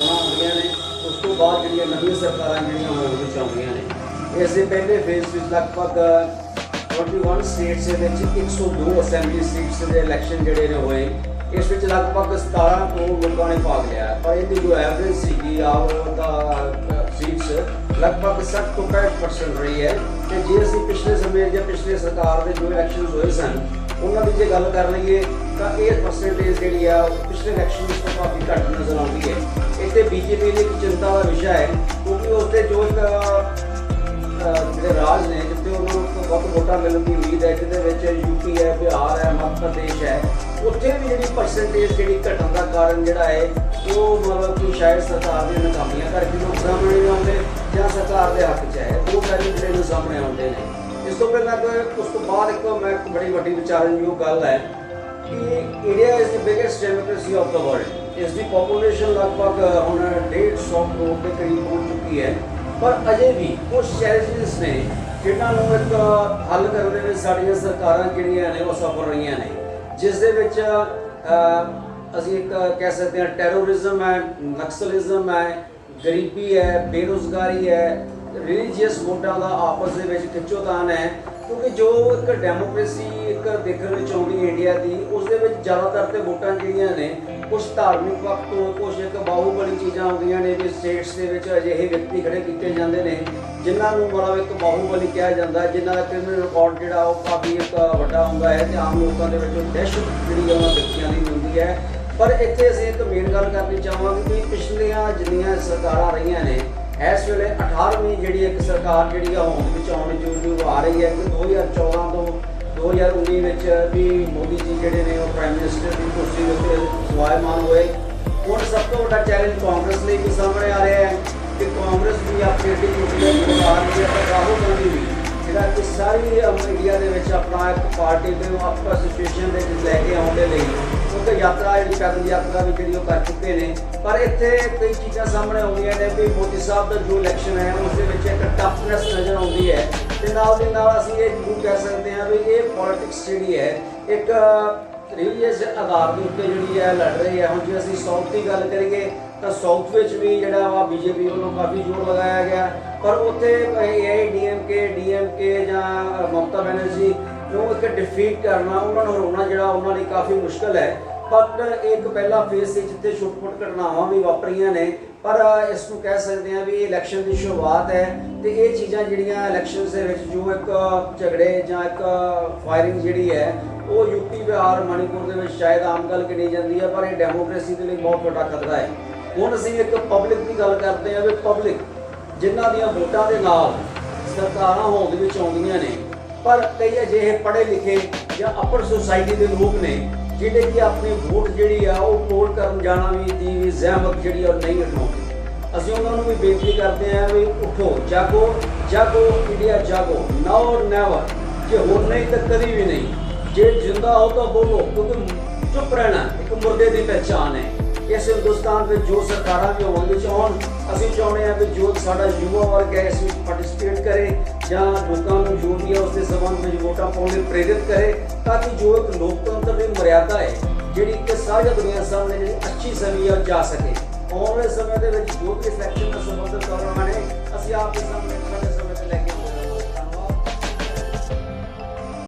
ਚੋਣਾਂ ਆਉਂਦੀਆਂ ਨੇ, ਉਸ ਤੋਂ ਬਾਅਦ ਜਿਹੜੀਆਂ ਨਵੀਆਂ ਸਰਕਾਰਾਂ ਜਿਹੜੀਆਂ ਹੋਣ ਵਿੱਚ ਆਉਂਦੀਆਂ ਨੇ, ਇਸ ਦੇ ਪਹਿਲੇ ਫੇਜ਼ ਵਿੱਚ ਲਗਭਗ 21 ਸਟੇਟਸ ਦੇ ਵਿੱਚ 102 ਅਸੈਂਬਲੀ ਸੀਟਸ ਦੇ ਇਲੈਕਸ਼ਨ ਜਿਹੜੇ ਨੇ ਹੋਏ। ਇਸ ਵਿੱਚ ਲਗਭਗ 17 ਕਰੋੜ ਲੋਕਾਂ ਨੇ ਭਾਗ ਲਿਆ। ਪਰ ਇਹਦੀ ਜੋ ਐਵਰੇਜ ਸੀਗੀ ਆ ਆਵ ਦਾ ਸੀਟਸ ਲਗਭਗ 60 ਤੋਂ 65% ਰਹੀ ਹੈ। ਤੇ ਜੇ ਅਸੀਂ ਪਿਛਲੇ ਸਮੇਂ ਜਾਂ ਪਿਛਲੇ ਸਰਕਾਰ ਦੇ ਜੋ ਇਲੈਕਸ਼ਨ ਹੋਏ ਸਨ, ਉਹਨਾਂ ਦੀ ਜੇ ਗੱਲ ਕਰ ਲਈਏ, ਤਾਂ ਇਹ ਪਰਸੈਂਟੇਜ ਜਿਹੜੀ ਆ, ਉਹ ਪਿਛਲੇ ਇਲੈਕਸ਼ਨ ਤੋਂ ਕਾਫੀ ਘੱਟ ਨਜ਼ਰ ਆਉਂਦੀ ਹੈ। ਇੱਥੇ ਬੀਜੇਪੀ ਲਈ ਇੱਕ ਚਿੰਤਾ ਦਾ ਵਿਸ਼ਾ ਹੈ, ਕਿਉਂਕਿ ਉਸ ਦੇ ਜੋ ਇੱਕ ਜਿਹੜੇ ਰਾਜ ਨੇ, ਜਿੱਥੇ ਉਹਨਾਂ ਨੂੰ ਬਹੁਤ ਵੋਟਾਂ ਮਿਲਣ ਦੀ ਉਮੀਦ ਹੈ, ਜਿਹਦੇ ਵਿੱਚ ਯੂਪੀ ਹੈ, ਬਿਹਾਰ ਹੈ, ਮੱਧ ਪ੍ਰਦੇਸ਼ ਹੈ, ਉੱਥੇ ਵੀ ਜਿਹੜੀ ਪਰਸੈਂਟੇਜ ਜਿਹੜੀ ਘਟਣ ਦਾ ਕਾਰਨ ਜਿਹੜਾ ਹੈ, ਉਹ ਮਤਲਬ ਕਿ ਸ਼ਾਇਦ ਸਰਕਾਰ ਦੀਆਂ ਨਾਕਾਮੀਆਂ ਕਰਕੇ ਲੋਕ ਸਾਹਮਣੇ ਨਹੀਂ ਆਉਂਦੇ ਜਾਂ ਸਰਕਾਰ ਦੇ ਹੱਕ 'ਚ ਹੈ, ਉਹ ਪਹਿਲੇ ਜਿਹੜੇ ਨੂੰ ਸਾਹਮਣੇ ਆਉਂਦੇ ਨੇ। ਇਸ ਤੋਂ ਪਹਿਲਾਂ ਕਿ ਉਸ ਤੋਂ ਬਾਅਦ ਇੱਕ ਮੈਂ ਇੱਕ ਬੜੀ ਵੱਡੀ ਵਿਚਾਰਨ ਜੋ ਗੱਲ ਹੈ ਕਿ India is the biggest democracy of the world ਇਸ ਦੀ ਪੋਪੂਲੇਸ਼ਨ ਲਗਭਗ ਹੁਣ 150 ਕਰੋੜ ਦੇ ਕਰੀਬ ਹੋ ਚੁੱਕੀ ਹੈ। ਪਰ ਅਜੇ ਵੀ ਕੁਝ ਚੈਲੰਜਸ ਨੇ, ਜਿਨ੍ਹਾਂ ਨੂੰ ਇੱਕ ਹੱਲ ਕਰਨ ਦੇ ਵਿੱਚ ਸਾਡੀਆਂ ਸਰਕਾਰਾਂ ਜਿਹੜੀਆਂ ਨੇ, ਉਹ ਸਫਲ ਰਹੀਆਂ ਨੇ। ਜਿਸ ਦੇ ਵਿੱਚ ਅਸੀਂ ਇੱਕ ਕਹਿ ਸਕਦੇ ਹਾਂ ਟੈਰੋਰਿਜ਼ਮ ਹੈ, ਨਕਸਲਿਜ਼ਮ ਹੈ, ਗਰੀਬੀ ਹੈ, ਬੇਰੁਜ਼ਗਾਰੀ ਹੈ ਰਿਲੀਜੀਅਸ ਵੋਟਾਂ ਦਾ ਆਪਸ ਦੇ ਵਿੱਚ ਖਿੱਚੋਤਾਨ ਹੈ, ਕਿਉਂਕਿ ਜੋ ਇੱਕ ਡੈਮੋਕ੍ਰੇਸੀ ਇੱਕ ਦੇਖਣ ਵਿੱਚ ਆਉਂਦੀ ਇੰਡੀਆ ਦੀ, ਉਸ ਦੇ ਵਿੱਚ ਜ਼ਿਆਦਾਤਰ ਤੇ ਵੋਟਾਂ ਜਿਹੜੀਆਂ ਨੇ ਕੁਝ ਧਾਰਮਿਕ ਪੱਖ ਤੋਂ ਕੁਝ ਇੱਕ ਬਾਹੂਬਲੀ ਚੀਜ਼ਾਂ ਆਉਂਦੀਆਂ ਨੇ ਵੀ ਸਟੇਟਸ ਦੇ ਵਿੱਚ ਅਜਿਹੇ ਵਿਅਕਤੀ ਖੜੇ ਕੀਤੇ ਜਾਂਦੇ ਨੇ, ਜਿਨ੍ਹਾਂ ਨੂੰ ਮਤਲਬ ਇੱਕ ਬਾਹੂਬਲੀ ਕਿਹਾ ਜਾਂਦਾ, ਜਿਨ੍ਹਾਂ ਦਾ ਕ੍ਰਿਮੀਨਲ ਰਿਕਾਰਡ ਜਿਹੜਾ ਉਹ ਕਾਫੀ ਇੱਕ ਵੱਡਾ ਹੁੰਦਾ ਹੈ ਤੇ ਆਮ ਲੋਕਾਂ ਦੇ ਵਿੱਚ ਦਹਿਸ਼ਤ ਜਿਹੜੀ ਹੈ ਉਹਨਾਂ ਵਿਅਕਤੀਆਂ ਦੀ ਹੁੰਦੀ ਹੈ। ਪਰ ਇੱਥੇ ਅਸੀਂ ਇੱਕ ਮੇਨ ਗੱਲ ਕਰਨੀ ਚਾਹਾਂਗੇ ਕਿ ਪਿਛਲੀਆਂ ਜਿੰਨੀਆਂ ਸਰਕਾਰਾਂ ਰਹੀਆਂ ਨੇ ਇਸ ਵੇਲੇ 18ਵੀਂ ਜਿਹੜੀ ਇੱਕ ਸਰਕਾਰ ਜਿਹੜੀ ਆ ਹੋਂਦ ਵਿੱਚ ਆਉਣ ਦੀ ਜੋ ਆ ਰਹੀ ਹੈ ਕਿ 2014 ਤੋਂ 2019 ਵਿੱਚ ਵੀ ਮੋਦੀ ਜੀ ਜਿਹੜੇ ਨੇ ਉਹ ਪ੍ਰਾਈਮ ਮਿਨਿਸਟਰ ਦੀ ਕੁਰਸੀ ਦੇ ਉੱਤੇ ਸਵਾਇਮਾਨ ਹੋਏ। ਹੁਣ ਸਭ ਤੋਂ ਵੱਡਾ ਚੈਲੰਜ ਕਾਂਗਰਸ ਲਈ ਵੀ ਸਾਹਮਣੇ ਆ ਰਿਹਾ ਹੈ ਕਿ ਕਾਂਗਰਸ ਵੀ ਆਪਣੀ ਅੱਡੀ ਕੁਰਸੀ ਦੇ ਦੀ ਹੈ ਰਾਹੁਲ ਗਾਂਧੀ ਵੀ, ਜਿਹੜਾ ਕਿ ਸਾਰੀ ਇੰਡੀਆ ਦੇ ਵਿੱਚ ਆਪਣਾ ਇੱਕ ਪਾਰਟੀ ਦੇ ਆਪਸ ਸਿਚੁਏਸ਼ਨ ਦੇ ਵਿੱਚ ਲੈ ਕੇ ਆਉਣ ਦੇ ਲਈ ਯਾਤਰਾ ਜਿਹੜੀ ਪੈਦਲ ਯਾਤਰਾ ਵੀ ਜਿਹੜੀ ਉਹ ਕਰ ਚੁੱਕੇ ਨੇ। ਪਰ ਇੱਥੇ ਕਈ ਚੀਜ਼ਾਂ ਸਾਹਮਣੇ ਆਉਂਦੀਆਂ ਨੇ ਵੀ ਮੋਦੀ ਸਾਹਿਬ ਦਾ ਜੋ ਇਲੈਕਸ਼ਨ ਹੈ, ਉਸ ਦੇ ਵਿੱਚ ਇੱਕ ਟਫਨੈਸ ਨਜ਼ਰ ਆਉਂਦੀ ਹੈ। ਤੇ ਨਾਲ ਦੇ ਨਾਲ ਅਸੀਂ ਇਹ ਜ਼ਰੂਰ ਕਹਿ ਸਕਦੇ ਹਾਂ ਵੀ ਇਹ ਪੋਲਿਟਿਕਸ ਜਿਹੜੀ ਹੈ, ਇੱਕ ਰਿਲੀਜੀਅਸ ਆਧਾਰ ਦੇ ਉੱਤੇ ਜਿਹੜੀ ਹੈ ਲੜ ਰਹੀ ਹੈ। ਹੁਣ ਜੇ ਅਸੀਂ ਸਾਊਥ ਦੀ ਗੱਲ ਕਰੀਏ, ਤਾਂ ਸਾਊਥ ਵਿੱਚ ਵੀ ਜਿਹੜਾ ਵਾ ਬੀਜੇਪੀ ਵੱਲੋਂ ਕਾਫੀ ਜ਼ੋਰ ਲਗਾਇਆ ਗਿਆ। ਪਰ ਉੱਥੇ ਏਆਈਡੀਐਮਕੇ ਡੀਐਮਕੇ ਜਾਂ ਮਮਤਾ ਬੈਨਰਜੀ ਨੂੰ ਇੱਕ ਡਿਫੀਟ ਕਰਨਾ, ਉਹਨਾਂ ਨੂੰ ਹਰਾਉਣਾ ਜਿਹੜਾ ਉਹਨਾਂ ਲਈ ਕਾਫੀ ਮੁਸ਼ਕਲ ਹੈ। ਪਰ ਇਹ ਇੱਕ ਪਹਿਲਾ ਫੇਜ਼ ਸੀ ਜਿੱਥੇ ਛੋਟ-ਛੋਟ ਘਟਨਾਵਾਂ ਵੀ ਵਾਪਰੀਆਂ ਨੇ। ਪਰ ਇਸ ਨੂੰ ਕਹਿ ਸਕਦੇ ਹਾਂ ਵੀ ਇਹ ਇਲੈਕਸ਼ਨ ਦੀ ਸ਼ੁਰੂਆਤ ਹੈ ਤੇ ਇਹ ਚੀਜ਼ਾਂ ਜਿਹੜੀਆਂ ਇਲੈਕਸ਼ਨਸ ਦੇ ਵਿੱਚ ਜੋ ਇੱਕ ਝਗੜੇ ਜਾਂ ਇੱਕ ਫਾਇਰਿੰਗ ਜਿਹੜੀ ਹੈ, ਉਹ ਯੂਪੀ ਬਿਹਾਰ, ਮਣੀਪੁਰ ਦੇ ਵਿੱਚ ਸ਼ਾਇਦ ਆਮ ਗੱਲ ਗਿਣੀ ਜਾਂਦੀ ਹੈ, ਪਰ ਇਹ ਡੈਮੋਕ੍ਰੇਸੀ ਦੇ ਲਈ ਬਹੁਤ ਵੱਡਾ ਖਤਰਾ ਹੈ। ਹੁਣ ਅਸੀਂ ਇੱਕ ਪਬਲਿਕ ਦੀ ਗੱਲ ਕਰਦੇ ਹਾਂ ਵੀ ਪਬਲਿਕ ਜਿਨ੍ਹਾਂ ਦੀਆਂ ਵੋਟਾਂ ਦੇ ਨਾਲ ਸਰਕਾਰਾਂ ਹੋਂਦ ਵਿੱਚ ਆਉਂਦੀਆਂ ਨੇ, ਪਰ ਕਈ ਅਜਿਹੇ ਪੜ੍ਹੇ ਲਿਖੇ ਜਾਂ ਅਪਰ ਸੁਸਾਇਟੀ ਦੇ ਲੋਕ ਨੇ, ਜਿਹੜੇ ਕਿ ਆਪਣੀ ਵੋਟ ਜਿਹੜੀ ਆ ਉਹ ਪੋਲ ਕਰਨ ਜਾਣਾ ਵੀ, ਦੀ ਵੀ ਜ਼ਹਿਮਤ ਜਿਹੜੀ ਆ ਉਹ ਨਹੀਂ ਉਠਾਉਂਦੇ। ਅਸੀਂ ਉਹਨਾਂ ਨੂੰ ਵੀ ਬੇਨਤੀ ਕਰਦੇ ਹਾਂ ਵੀ ਉਠੋ, ਜਾਗੋ ਜਾਗੋ, ਇੰਡੀਆ ਜਾਗੋ ਨਾਓ ਨੈਵਰ ਜੇ ਹੁਣ ਨਹੀਂ ਤਾਂ ਕਦੀ ਵੀ ਨਹੀਂ। ਜੇ ਜਿੰਦਾ ਹੋ ਤਾਂ ਬੋਲੋ, ਕਿਉਂਕਿ ਚੁੱਪ ਰਹਿਣਾ ਇੱਕ ਮੁਰਦੇ ਦੀ ਪਹਿਚਾਨ ਹੈ। ਇਸ ਹਿੰਦੁਸਤਾਨ ਵਿੱਚ ਜੋ ਸਰਕਾਰਾਂ ਵੀ ਹੋਣ, ਵਿੱਚ ਆਉਣ, ਅਸੀਂ ਚਾਹੁੰਦੇ ਹਾਂ ਕਿ ਜੋ ਸਾਡਾ ਯੁਵਾ ਵਰਗ ਹੈ, ਇਸ ਵਿੱਚ ਪਾਰਟਿਸਿਪੇਟ ਕਰੇ। ਜਾਂ ਲੋਕਾਂ ਨੂੰ ਜੋ ਵੀ ਹੈ ਉਸ ਦੇ ਸੰਬੰਧ ਵਿੱਚ ਵੋਟਾਂ ਪਾਉਣ ਲਈ ਪ੍ਰੇਰਿਤ ਕਰੇ, ਤਾਂ ਕਿ ਜੋ ਇੱਕ ਲੋਕਤੰਤਰ ਦੀ ਮਰਿਆਦਾ ਹੈ, ਜਿਹੜੀ ਕਿ ਸਾਰੀ ਦੁਨੀਆ ਸਾਹਮਣੇ ਜਿਹੜੀ ਅੱਛੀ ਸਮੀ ਆ ਜਾ ਸਕੇ। ਆਉਣ ਵਾਲੇ ਸਮੇਂ ਦੇ ਵਿੱਚ ਜੋ ਵੀ ਇਸ ਇਲੈਕਸ਼ਨ ਨਾਲ ਸੰਬੰਧਿਤ ਕਰਨਾ ਨੇ ਅਸੀਂ ਆਪ ਦੇ ਸਾਹਮਣੇ